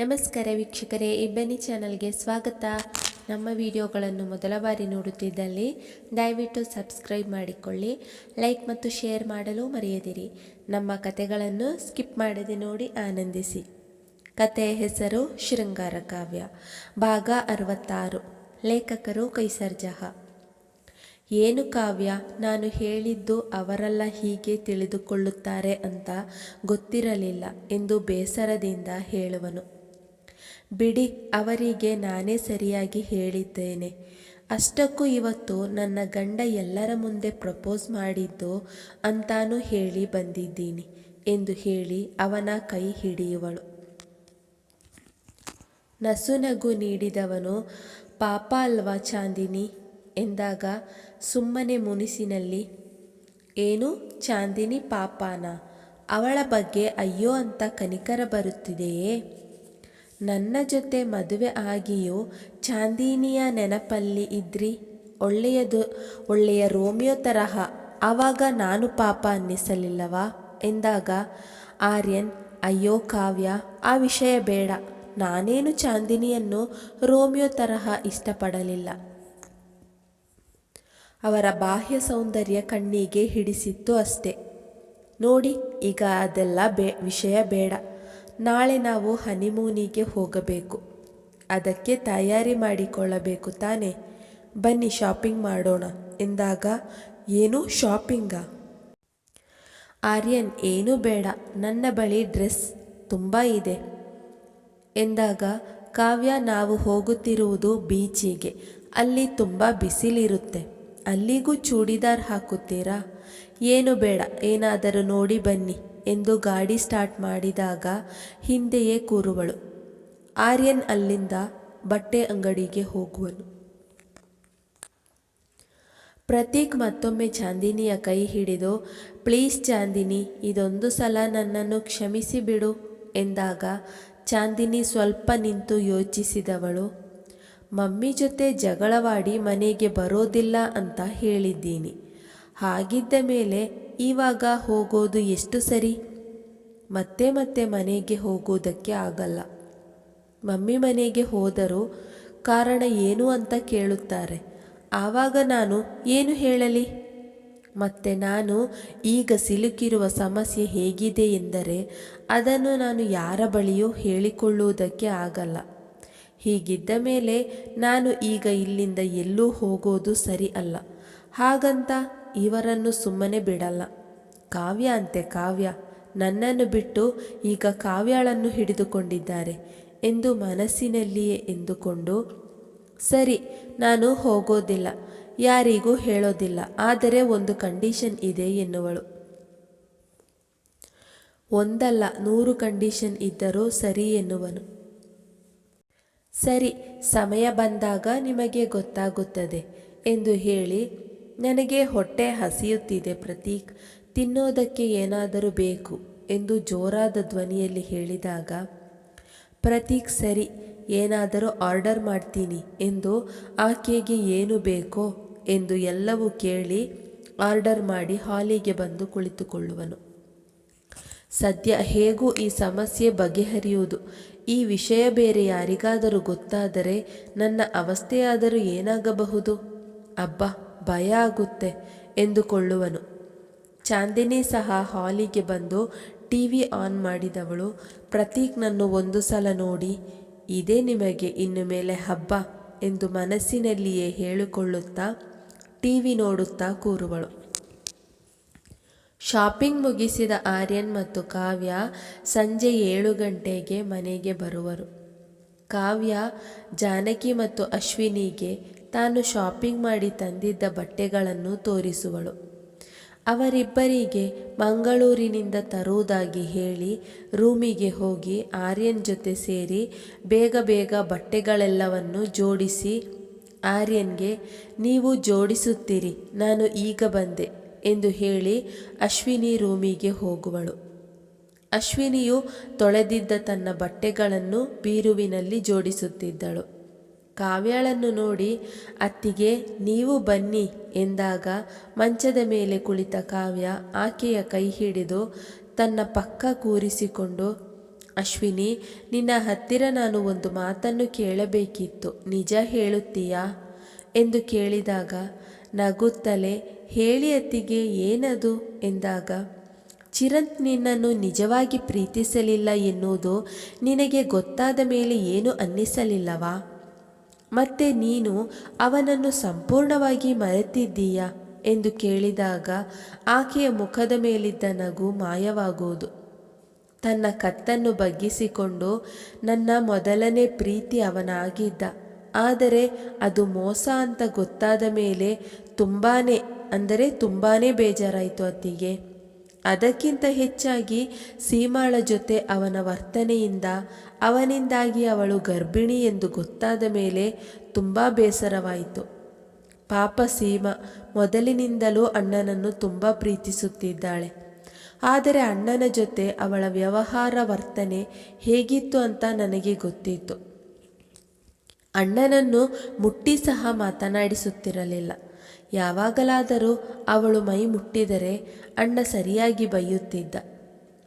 ನಮಸ್ಕಾರ ವೀಕ್ಷಕರೇ ಇಬ್ಬನಿ ಚಾನಲ್ಗೆ ಸ್ವಾಗತ. ನಮ್ಮ ವಿಡಿಯೋಗಳನ್ನು ಮೊದಲ ಬಾರಿ ನೋಡುತ್ತಿದ್ದಲ್ಲಿ ದಯವಿಟ್ಟು ಸಬ್ಸ್ಕ್ರೈಬ್ ಮಾಡಿಕೊಳ್ಳಿ, ಲೈಕ್ ಮತ್ತು ಶೇರ್ ಮಾಡಲು ಮರೆಯದಿರಿ. ನಮ್ಮ ಕತೆಗಳನ್ನು ಸ್ಕಿಪ್ ಮಾಡದೆ ನೋಡಿ ಆನಂದಿಸಿ. ಕತೆಯ ಹೆಸರು ಶೃಂಗಾರ ಕಾವ್ಯ, ಭಾಗ ಅರವತ್ತಾರು. ಲೇಖಕರು ಕೈಸರ್ಜಹ. ಏನು ಕಾವ್ಯ? ನಾನು ಹೇಳಿದ್ದು ಅವರೆಲ್ಲ ಹೀಗೆ ತಿಳಿದುಕೊಳ್ಳುತ್ತಾರೆ ಅಂತ ಗೊತ್ತಿರಲಿಲ್ಲ ಎಂದು ಬೇಸರದಿಂದ ಹೇಳುವನು. ಬಿಡಿ, ಅವರಿಗೆ ನಾನೇ ಸರಿಯಾಗಿ ಹೇಳಿದ್ದೇನೆ. ಅಷ್ಟಕ್ಕೂ ಇವತ್ತು ನನ್ನ ಗಂಡ ಎಲ್ಲರ ಮುಂದೆ ಪ್ರಪೋಸ್ ಮಾಡಿದ್ದು ಅಂತಾನೂ ಹೇಳಿ ಬಂದಿದ್ದೀನಿ ಎಂದು ಹೇಳಿ ಅವನ ಕೈ ಹಿಡಿಯುವಳು. ನಸುನಗು ನೀಡಿದವನು, ಪಾಪ ಅಲ್ವಾ ಚಾಂದಿನಿ? ಎಂದಾಗ ಸುಮ್ಮನೆ ಮುನಿಸಿನಲ್ಲಿ, ಏನು ಚಾಂದಿನಿ ಪಾಪಾನ? ಅವಳ ಬಗ್ಗೆ ಅಯ್ಯೋ ಅಂತ ಕನಿಕರ ಬರುತ್ತಿದೆಯೇ? ನನ್ನ ಜೊತೆ ಮದುವೆ ಆಗಿಯೂ ಚಾಂದಿನಿಯ ನೆನಪಲ್ಲಿ ಇದ್ರಿ. ಒಳ್ಳೆಯದು, ಒಳ್ಳೆಯ ರೋಮಿಯೋ ತರಹ. ಆವಾಗ ನಾನು ಪಾಪ ಅನ್ನಿಸಲಿಲ್ಲವಾ? ಎಂದಾಗ, ಆರ್ಯನ್, ಅಯ್ಯೋ ಕಾವ್ಯ, ಆ ವಿಷಯ ಬೇಡ. ನಾನೇನು ಚಾಂದಿನಿಯನ್ನು ರೋಮಿಯೋ ತರಹ ಇಷ್ಟಪಡಲಿಲ್ಲ. ಅವರ ಬಾಹ್ಯ ಸೌಂದರ್ಯ ಕಣ್ಣಿಗೆ ಹಿಡಿಸಿತ್ತು ಅಷ್ಟೆ. ನೋಡಿ, ಈಗ ಅದೆಲ್ಲ ಬೇ, ವಿಷಯ ಬೇಡ. ನಾಳೆ ನಾವು ಹನಿಮೂನಿಗೆ ಹೋಗಬೇಕು. ಅದಕ್ಕೆ ತಯಾರಿ ಮಾಡಿಕೊಳ್ಳಬೇಕು ತಾನೆ. ಬನ್ನಿ ಶಾಪಿಂಗ್ ಮಾಡೋಣ. ಎಂದಾಗ, ಏನು ಶಾಪಿಂಗಾ? ಆರ್ಯನ್, ಏನೂ ಬೇಡ. ನನ್ನ ಬಳಿ ಡ್ರೆಸ್ ತುಂಬ ಇದೆ. ಎಂದಾಗ, ಕಾವ್ಯ, ನಾವು ಹೋಗುತ್ತಿರುವುದು ಬೀಚಿಗೆ. ಅಲ್ಲಿ ತುಂಬ ಬಿಸಿಲಿರುತ್ತೆ. ಅಲ್ಲಿಗೂ ಚೂಡಿದಾರ್ ಹಾಕುತ್ತೀರಾ? ಏನು ಬೇಡ. ಏನಾದರೂ ನೋಡಿ ಬನ್ನಿ. ಎಂದು ಗಾಡಿ ಸ್ಟಾರ್ಟ್ ಮಾಡಿದಾಗ ಹಿಂದೆಯೇ ಕೂರುವಳು. ಆರ್ಯನ್ ಅಲ್ಲಿಂದ ಬಟ್ಟೆ ಅಂಗಡಿಗೆ ಹೋಗುವನು. ಪ್ರತೀಕ್ ಮತ್ತೊಮ್ಮೆ ಚಾಂದಿನಿಯ ಕೈ ಹಿಡಿದು, ಪ್ಲೀಸ್ ಚಾಂದಿನಿ, ಇದೊಂದು ಸಲ ನನ್ನನ್ನು ಕ್ಷಮಿಸಿ ಬಿಡು ಎಂದಾಗ ಚಾಂದಿನಿ ಸ್ವಲ್ಪ ನಿಂತು ಯೋಚಿಸಿದವಳು, ಮಮ್ಮಿ ಜೊತೆ ಜಗಳವಾಡಿ ಮನೆಗೆ ಬರೋದಿಲ್ಲ ಅಂತ ಹೇಳಿದ್ದೀನಿ. ಹಾಗಿದ್ದ ಮೇಲೆ ಇವಾಗ ಹೋಗೋದು ಎಷ್ಟು ಸರಿ? ಮತ್ತೆ ಮತ್ತೆ ಮನೆಗೆ ಹೋಗೋದಕ್ಕೆ ಆಗಲ್ಲ. ಮಮ್ಮಿ ಮನೆಗೆ ಹೋದರೂ ಕಾರಣ ಏನು ಅಂತ ಕೇಳುತ್ತಾರೆ. ಆವಾಗ ನಾನು ಏನು ಹೇಳಲಿ? ಮತ್ತೆ ನಾನು ಈಗ ಸಿಲುಕಿರುವ ಸಮಸ್ಯೆ ಹೇಗಿದೆ ಎಂದರೆ ಅದನ್ನು ನಾನು ಯಾರ ಬಳಿಯೂ ಹೇಳಿಕೊಳ್ಳುವುದಕ್ಕೆ ಆಗಲ್ಲ. ಹೀಗಿದ್ದ ಮೇಲೆ ನಾನು ಈಗ ಇಲ್ಲಿಂದ ಎಲ್ಲೂ ಹೋಗೋದು ಸರಿ ಅಲ್ಲ. ಹಾಗಂತ ಇವರನ್ನು ಸುಮ್ಮನೆ ಬಿಡಲ್ಲ. ಕಾವ್ಯ ಅಂತೆ ಕಾವ್ಯ, ನನ್ನನ್ನು ಬಿಟ್ಟು ಈಗ ಕಾವ್ಯಾಳನ್ನು ಹಿಡಿದುಕೊಂಡಿದ್ದಾರೆ ಎಂದು ಮನಸ್ಸಿನಲ್ಲಿಯೇ ಎಂದುಕೊಂಡು, ಸರಿ, ನಾನು ಹೋಗೋದಿಲ್ಲ, ಯಾರಿಗೂ ಹೇಳೋದಿಲ್ಲ, ಆದರೆ ಒಂದು ಕಂಡೀಷನ್ ಇದೆ ಎನ್ನುವಳು. ಒಂದಲ್ಲ, ನೂರು ಕಂಡೀಷನ್ ಇದ್ದರೂ ಸರಿ ಎನ್ನುವನು. ಸರಿ, ಸಮಯ ಬಂದಾಗ ನಿಮಗೆ ಗೊತ್ತಾಗುತ್ತದೆ ಎಂದು ಹೇಳಿ ನನಗೆ ಹೊಟ್ಟೆ ಹಸಿಯುತ್ತಿದೆ ಪ್ರತೀಕ್, ತಿನ್ನೋದಕ್ಕೆ ಏನಾದರೂ ಬೇಕು ಎಂದು ಜೋರಾದ ಧ್ವನಿಯಲ್ಲಿ ಹೇಳಿದಾಗ, ಪ್ರತೀಕ್ ಸರಿ, ಏನಾದರೂ ಆರ್ಡರ್ ಮಾಡ್ತೀನಿ ಎಂದು ಆಕೆಗೆ ಏನು ಬೇಕೋ ಎಂದು ಎಲ್ಲವೂ ಕೇಳಿ ಆರ್ಡರ್ ಮಾಡಿ ಹಾಲಿಗೆ ಬಂದು ಕುಳಿತುಕೊಳ್ಳುವನು. ಸದ್ಯ ಹೇಗೂ ಈ ಸಮಸ್ಯೆ ಬಗೆಹರಿಯುವುದು, ಈ ವಿಷಯ ಬೇರೆ ಯಾರಿಗಾದರೂ ಗೊತ್ತಾದರೆ ನನ್ನ ಅವಸ್ಥೆಯಾದರೂ ಏನಾಗಬಹುದು? ಅಬ್ಬಾ! ಭಯ ಆಗುತ್ತೆ ಎಂದುಕೊಳ್ಳುವನು. ಚಾಂದಿನಿ ಸಹ ಹಾಲಿಗೆ ಬಂದು ಟಿ ವಿ ಆನ್ ಮಾಡಿದವಳು, ಪ್ರತೀಕ್ನನ್ನು ಒಂದು ಸಲ ನೋಡಿ, ಇದೇ ನಿಮಗೆ ಇನ್ನು ಮೇಲೆ ಹಬ್ಬ ಎಂದು ಮನಸ್ಸಿನಲ್ಲಿಯೇ ಹೇಳಿಕೊಳ್ಳುತ್ತಾ ಟಿ ವಿ ನೋಡುತ್ತಾ ಕೂರುವಳು. ಶಾಪಿಂಗ್ ಮುಗಿಸಿದ ಆರ್ಯನ್ ಮತ್ತು ಕಾವ್ಯ ಸಂಜೆ ಏಳು ಗಂಟೆಗೆ ಮನೆಗೆ ಬರುವರು. ಕಾವ್ಯ, ಜಾನಕಿ ಮತ್ತು ಅಶ್ವಿನಿಗೆ ತಾನು ಶಾಪಿಂಗ್ ಮಾಡಿ ತಂದಿದ್ದ ಬಟ್ಟೆಗಳನ್ನು ತೋರಿಸುವಳು. ಅವರಿಬ್ಬರಿಗೆ ಮಂಗಳೂರಿನಿಂದ ತರುವುದಾಗಿ ಹೇಳಿ ರೂಮಿಗೆ ಹೋಗಿ ಆರ್ಯನ್ ಜೊತೆ ಸೇರಿ ಬೇಗ ಬೇಗ ಬಟ್ಟೆಗಳೆಲ್ಲವನ್ನು ಜೋಡಿಸಿ, ಆರ್ಯನ್ಗೆ ನೀವು ಜೋಡಿಸುತ್ತೀರಿ, ನಾನು ಈಗ ಬಂದೆ ಎಂದು ಹೇಳಿ ಅಶ್ವಿನಿ ರೂಮಿಗೆ ಹೋಗುವಳು. ಅಶ್ವಿನಿಯು ತೊಳೆದಿದ್ದ ತನ್ನ ಬಟ್ಟೆಗಳನ್ನು ಬೀರುವಿನಲ್ಲಿ ಜೋಡಿಸುತ್ತಿದ್ದಳು. ಕಾವ್ಯಾಳನ್ನು ನೋಡಿ, ಅತ್ತಿಗೆ, ನೀವು ಬನ್ನಿ ಎಂದಾಗ ಮಂಚದ ಮೇಲೆ ಕುಳಿತ ಕಾವ್ಯ ಆಕೆಯ ಕೈ ಹಿಡಿದು ತನ್ನ ಪಕ್ಕ ಕೂರಿಸಿಕೊಂಡು, ಅಶ್ವಿನಿ, ನಿನ್ನ ಹತ್ತಿರ ನಾನು ಒಂದು ಮಾತನ್ನು ಕೇಳಬೇಕಿತ್ತು. ನಿಜ ಹೇಳುತ್ತೀಯಾ? ಎಂದು ಕೇಳಿದಾಗ, ನಗುತ್ತಲೇ, ಹೇಳಿ ಅತ್ತಿಗೆ, ಏನದು? ಎಂದಾಗ, ಚಿರಂತ್ ನಿನ್ನನ್ನು ನಿಜವಾಗಿ ಪ್ರೀತಿಸಲಿಲ್ಲ ಎನ್ನುವುದು ನಿನಗೆ ಗೊತ್ತಾದ ಮೇಲೆ ಏನು ಅನ್ನಿಸಲಿಲ್ಲವಾ? ಮತ್ತೆ ನೀನು ಅವನನ್ನು ಸಂಪೂರ್ಣವಾಗಿ ಮರೆತಿದ್ದೀಯಾ? ಎಂದು ಕೇಳಿದಾಗ ಆಕೆಯ ಮುಖದ ಮೇಲಿದ್ದ ನಗು ಮಾಯವಾಗುವುದು. ತನ್ನ ಕತ್ತನ್ನು ಬಗ್ಗಿಸಿಕೊಂಡು ನನ್ನ ಮೊದಲನೇ ಪ್ರೀತಿ ಅವನಾಗಿದ್ದ. ಆದರೆ ಅದು ಮೋಸ ಅಂತ ಗೊತ್ತಾದ ಮೇಲೆ ತುಂಬಾ ಅಂದರೆ ತುಂಬಾ ಬೇಜಾರಾಯಿತು ಅತ್ತಿಗೆ. ಅದಕ್ಕಿಂತ ಹೆಚ್ಚಾಗಿ ಸೀಮಾಳ ಜೊತೆ ಅವನ ವರ್ತನೆಯಿಂದ, ಅವನಿಂದಾಗಿ ಅವಳು ಗರ್ಭಿಣಿ ಎಂದು ಗೊತ್ತಾದ ಮೇಲೆ ತುಂಬ ಬೇಸರವಾಯಿತು. ಪಾಪ ಸೀಮಾ ಮೊದಲಿನಿಂದಲೂ ಅಣ್ಣನನ್ನು ತುಂಬ ಪ್ರೀತಿಸುತ್ತಿದ್ದಾಳೆ. ಆದರೆ ಅಣ್ಣನ ಜೊತೆ ಅವಳ ವ್ಯವಹಾರ ವರ್ತನೆ ಹೇಗಿತ್ತು ಅಂತ ನನಗೆ ಗೊತ್ತಿತ್ತು. ಅಣ್ಣನನ್ನು ಮುಟ್ಟಿ ಸಹ ಮಾತನಾಡಿಸುತ್ತಿರಲಿಲ್ಲ. ಯಾವಾಗಲಾದರೂ ಅವಳು ಮೈ ಮುಟ್ಟಿದರೆ ಅಣ್ಣ ಸರಿಯಾಗಿ ಬೈಯುತ್ತಿದ್ದ.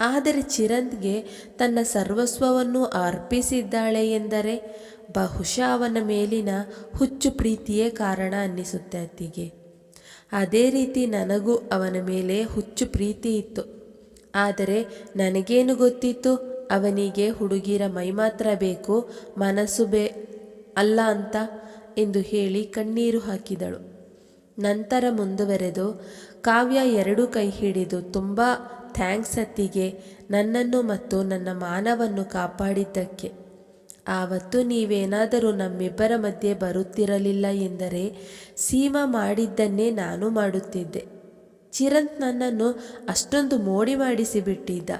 ಆದರೆ ಚಿರಂತ್ಗೆ ತನ್ನ ಸರ್ವಸ್ವವನ್ನು ಅರ್ಪಿಸಿದ್ದಾಳೆ ಎಂದರೆ ಬಹುಶಃ ಅವನ ಮೇಲಿನ ಹುಚ್ಚು ಪ್ರೀತಿಯೇ ಕಾರಣ ಅನ್ನಿಸುತ್ತೆ ಅತ್ತಿಗೆ. ಅದೇ ರೀತಿ ನನಗೂ ಅವನ ಮೇಲೆ ಹುಚ್ಚು ಪ್ರೀತಿ ಇತ್ತು. ಆದರೆ ನನಗೇನು ಗೊತ್ತಿತ್ತು? ಅವನಿಗೆ ಹುಡುಗಿರ ಮೈ ಮಾತ್ರ ಬೇಕು, ಮನಸ್ಸು ಬೇ, ಅಲ್ಲ ಅಂತ ಎಂದು ಹೇಳಿ ಕಣ್ಣೀರು ಹಾಕಿದಳು. ನಂತರ ಮುಂದುವರೆದು ಕಾವ್ಯ ಎರಡು ಕೈ ಹಿಡಿದು ತುಂಬ ಥ್ಯಾಂಕ್ಸ್ ಅತ್ತಿಗೆ ನನ್ನನ್ನು ಮತ್ತು ನನ್ನ ಮಾನವನ್ನು ಕಾಪಾಡಿದ್ದಕ್ಕೆ. ಆವತ್ತು ನೀವೇನಾದರೂ ನಮ್ಮಿಬ್ಬರ ಮಧ್ಯೆ ಬರುತ್ತಿರಲಿಲ್ಲ ಎಂದರೆ ಸೀಮಾ ಮಾಡಿದ್ದನ್ನೇ ನಾನು ಮಾಡುತ್ತಿದ್ದೆ. ಚಿರಂತ್ ನನ್ನನ್ನು ಅಷ್ಟೊಂದು ಮೋಡಿ ಮಾಡಿಸಿಬಿಟ್ಟಿದ್ದ.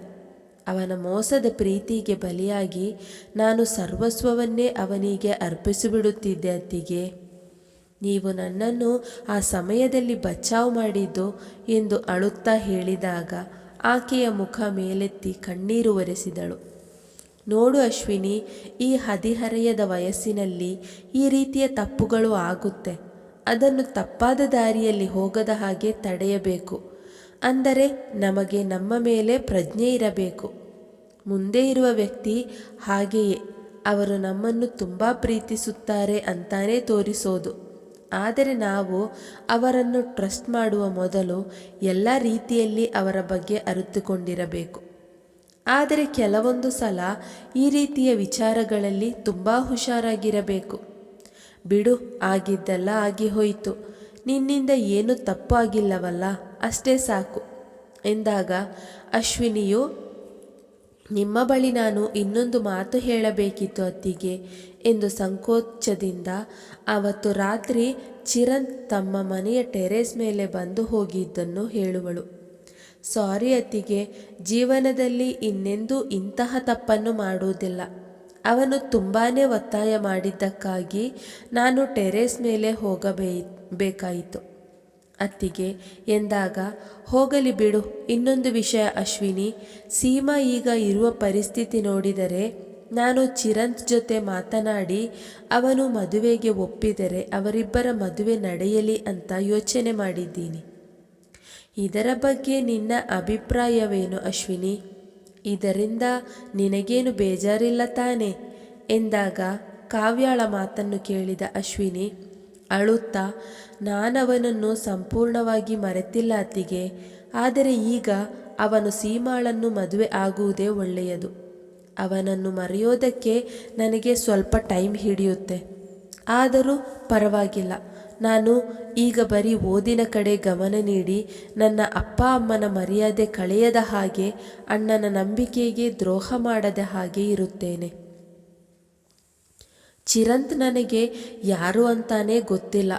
ಅವನ ಮೋಸದ ಪ್ರೀತಿಗೆ ಬಲಿಯಾಗಿ ನಾನು ಸರ್ವಸ್ವವನ್ನೇ ಅವನಿಗೆ ಅರ್ಪಿಸಿಬಿಡುತ್ತಿದ್ದೆ ಅತ್ತಿಗೆ. ನೀವು ನನ್ನನ್ನು ಆ ಸಮಯದಲ್ಲಿ ಬಚಾವ್ ಮಾಡಿದ್ದು ಎಂದು ಅಳುತ್ತಾ ಹೇಳಿದಾಗ ಆಕೆಯ ಮುಖ ಮೇಲೆತ್ತಿ ಕಣ್ಣೀರು ಒರೆಸಿದಳು. ನೋಡು ಅಶ್ವಿನಿ, ಈ ಹದಿಹರೆಯದ ವಯಸ್ಸಿನಲ್ಲಿ ಈ ರೀತಿಯ ತಪ್ಪುಗಳು ಆಗುತ್ತೆ. ಅದನ್ನು ತಪ್ಪಾದ ದಾರಿಯಲ್ಲಿ ಹೋಗದ ಹಾಗೆ ತಡೆಯಬೇಕು. ಅಂದರೆ ನಮಗೆ ನಮ್ಮ ಮೇಲೆ ಪ್ರಜ್ಞೆ ಇರಬೇಕು. ಮುಂದೆ ಇರುವ ವ್ಯಕ್ತಿ ಹಾಗೆಯೇ. ಅವರು ನಮ್ಮನ್ನು ತುಂಬ ಪ್ರೀತಿಸುತ್ತಾರೆ ಅಂತಾನೇ ತೋರಿಸೋದು. ಆದರೆ ನಾವು ಅವರನ್ನು ಟ್ರಸ್ಟ್ ಮಾಡುವ ಮೊದಲು ಎಲ್ಲ ರೀತಿಯಲ್ಲಿ ಅವರ ಬಗ್ಗೆ ಅರಿತುಕೊಂಡಿರಬೇಕು. ಆದರೆ ಕೆಲವೊಂದು ಸಲ ಈ ರೀತಿಯ ವಿಚಾರಗಳಲ್ಲಿ ತುಂಬ ಹುಷಾರಾಗಿರಬೇಕು. ಬಿಡು, ಆಗಿದ್ದೆಲ್ಲ ಆಗಿ ಹೋಯಿತು. ನಿನ್ನಿಂದ ಏನು ತಪ್ಪು ಆಗಿಲ್ಲವಲ್ಲ ಅಷ್ಟೇ ಸಾಕು, ಎಂದಾಗ ಅಶ್ವಿನಿಯು ನಿಮ್ಮ ಬಳಿ ನಾನು ಇನ್ನೊಂದು ಮಾತು ಹೇಳಬೇಕಿತ್ತು ಅತ್ತಿಗೆ ಎಂದು ಸಂಕೋಚದಿಂದ ಅವತ್ತು ರಾತ್ರಿ ಚಿರಂತ್ ತಮ್ಮ ಮನೆಯ ಟೆರೇಸ್ ಮೇಲೆ ಬಂದು ಹೋಗಿದ್ದನ್ನು ಹೇಳುವಳು. ಸಾರಿ ಅತ್ತಿಗೆ, ಜೀವನದಲ್ಲಿ ಇನ್ನೆಂದೂ ಇಂತಹ ತಪ್ಪನ್ನು ಮಾಡುವುದಿಲ್ಲ. ಅವನು ತುಂಬಾ ಒತ್ತಾಯ ಮಾಡಿದ್ದಕ್ಕಾಗಿ ನಾನು ಟೆರೇಸ್ ಮೇಲೆ ಹೋಗಬೇ ಬೇಕಾಯಿತು. ಅತ್ತಿಗೆ ಎಂದಾಗ, ಹೋಗಲಿ ಬಿಡು, ಇನ್ನೊಂದು ವಿಷಯ ಅಶ್ವಿನಿ, ಸೀಮಾ ಈಗ ಇರುವ ಪರಿಸ್ಥಿತಿ ನೋಡಿದರೆ ನಾನು ಚಿರಂತ್ ಜೊತೆ ಮಾತನಾಡಿ ಅವನು ಮದುವೆಗೆ ಒಪ್ಪಿದರೆ ಅವರಿಬ್ಬರ ಮದುವೆ ನಡೆಯಲಿ ಅಂತ ಯೋಚನೆ ಮಾಡಿದ್ದೀನಿ. ಇದರ ಬಗ್ಗೆ ನಿನ್ನ ಅಭಿಪ್ರಾಯವೇನು ಅಶ್ವಿನಿ? ಇದರಿಂದ ನಿನಗೇನು ಬೇಜಾರಿಲ್ಲ ತಾನೆ? ಎಂದಾಗ ಕಾವ್ಯಾಳ ಮಾತನ್ನು ಕೇಳಿದ ಅಶ್ವಿನಿ ಅಳುತ್ತಾ, ನಾನವನನ್ನು ಸಂಪೂರ್ಣವಾಗಿ ಮರೆತಿಲ್ಲ ಅತ್ತಿಗೆ, ಆದರೆ ಈಗ ಅವನು ಸೀಮಾಳನ್ನು ಮದುವೆ ಆಗುವುದೇ ಒಳ್ಳೆಯದು. ಅವನನ್ನು ಮರೆಯೋದಕ್ಕೆ ನನಗೆ ಸ್ವಲ್ಪ ಟೈಮ್ ಹಿಡಿಯುತ್ತೆ. ಆದರೂ ಪರವಾಗಿಲ್ಲ. ನಾನು ಈಗ ಬರೀ ಓದಿನ ಕಡೆ ಗಮನ ನೀಡಿ ನನ್ನ ಅಪ್ಪ ಅಮ್ಮನ ಮರ್ಯಾದೆ ಕಳೆಯದ ಹಾಗೆ ಅಣ್ಣನ ನಂಬಿಕೆಗೆ ದ್ರೋಹ ಮಾಡದ ಹಾಗೆ ಇರುತ್ತೇನೆ. ಚಿರಂತ್ ನನಗೆ ಯಾರು ಅಂತಾನೇ ಗೊತ್ತಿಲ್ಲ.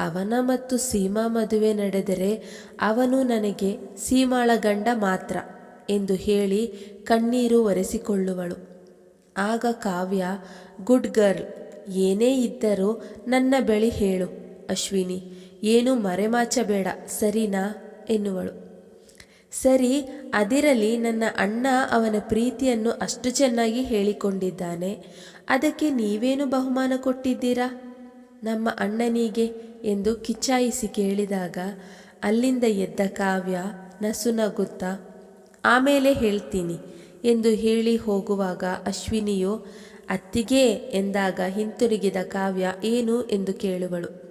ಅವನ ಮತ್ತು ಸೀಮಾ ಮದುವೆ ನಡೆದರೆ ಅವನು ನನಗೆ ಸೀಮಾಳ ಗಂಡ ಮಾತ್ರ ಎಂದು ಹೇಳಿ ಕಣ್ಣೀರು ಒರೆಸಿಕೊಳ್ಳುವಳು. ಆಗ ಕಾವ್ಯ, ಗುಡ್ ಗರ್ಲ್, ಏನೇ ಇದ್ದರೂ ನನ್ನ ಬಳಿ ಹೇಳು, ಅಶ್ವಿನಿ, ಏನು ಮರೆಮಾಚಬೇಡ, ಸರಿನಾ? ಎನ್ನುವಳು. ಸರಿ, ಅದಿರಲಿ ನನ್ನ ಅಣ್ಣ ಅವನ ಪ್ರೀತಿಯನ್ನು ಅಷ್ಟು ಚೆನ್ನಾಗಿ ಹೇಳಿಕೊಂಡಿದ್ದಾನೆ. ಅದಕ್ಕೆ ನೀವೇನು ಬಹುಮಾನ ಕೊಟ್ಟಿದ್ದೀರಾ? ನಮ್ಮ ಅಣ್ಣನಿಗೆ ಎಂದು ಕಿಚ್ಚಾಯಿಸಿ ಕೇಳಿದಾಗ, ಅಲ್ಲಿಂದ ಎದ್ದ ಕಾವ್ಯ ನಸು ನಗುತ್ತಾ, ಆಮೇಲೆ ಹೇಳ್ತೀನಿ ಎಂದು ಹೇಳಿ ಹೋಗುವಾಗ ಅಶ್ವಿನಿಯು, ಅತ್ತಿಗೆ ಎಂದಾಗ ಹಿಂತಿರುಗಿದ ಕಾವ್ಯ ಏನು ಎಂದು ಕೇಳುವಳು.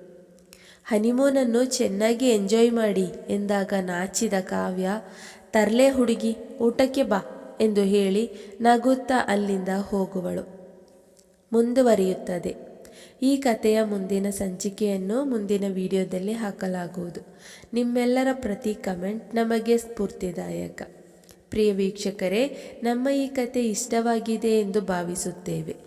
ಹನಿಮೂನನ್ನು ಚೆನ್ನಾಗಿ ಎಂಜಾಯ್ ಮಾಡಿ ಎಂದಾಗ ನಾಚಿದ ಕಾವ್ಯ, ತರ್ಲೆ ಹುಡುಗಿ, ಊಟಕ್ಕೆ ಬಾ ಎಂದು ಹೇಳಿ ನಗುತ್ತಾ ಅಲ್ಲಿಂದ ಹೋಗುವಳು. ಮುಂದುವರಿಯುತ್ತದೆ. ಈ ಕಥೆಯ ಮುಂದಿನ ಸಂಚಿಕೆಯನ್ನು ಮುಂದಿನ ವಿಡಿಯೋದಲ್ಲಿ ಹಾಕಲಾಗುವುದು. ನಿಮ್ಮೆಲ್ಲರ ಪ್ರತಿ ಕಮೆಂಟ್ ನಮಗೆ ಸ್ಫೂರ್ತಿದಾಯಕ. ಪ್ರಿಯ ವೀಕ್ಷಕರೇ, ನಮ್ಮ ಈ ಕತೆ ಇಷ್ಟವಾಗಿದೆ ಎಂದು ಭಾವಿಸುತ್ತೇವೆ.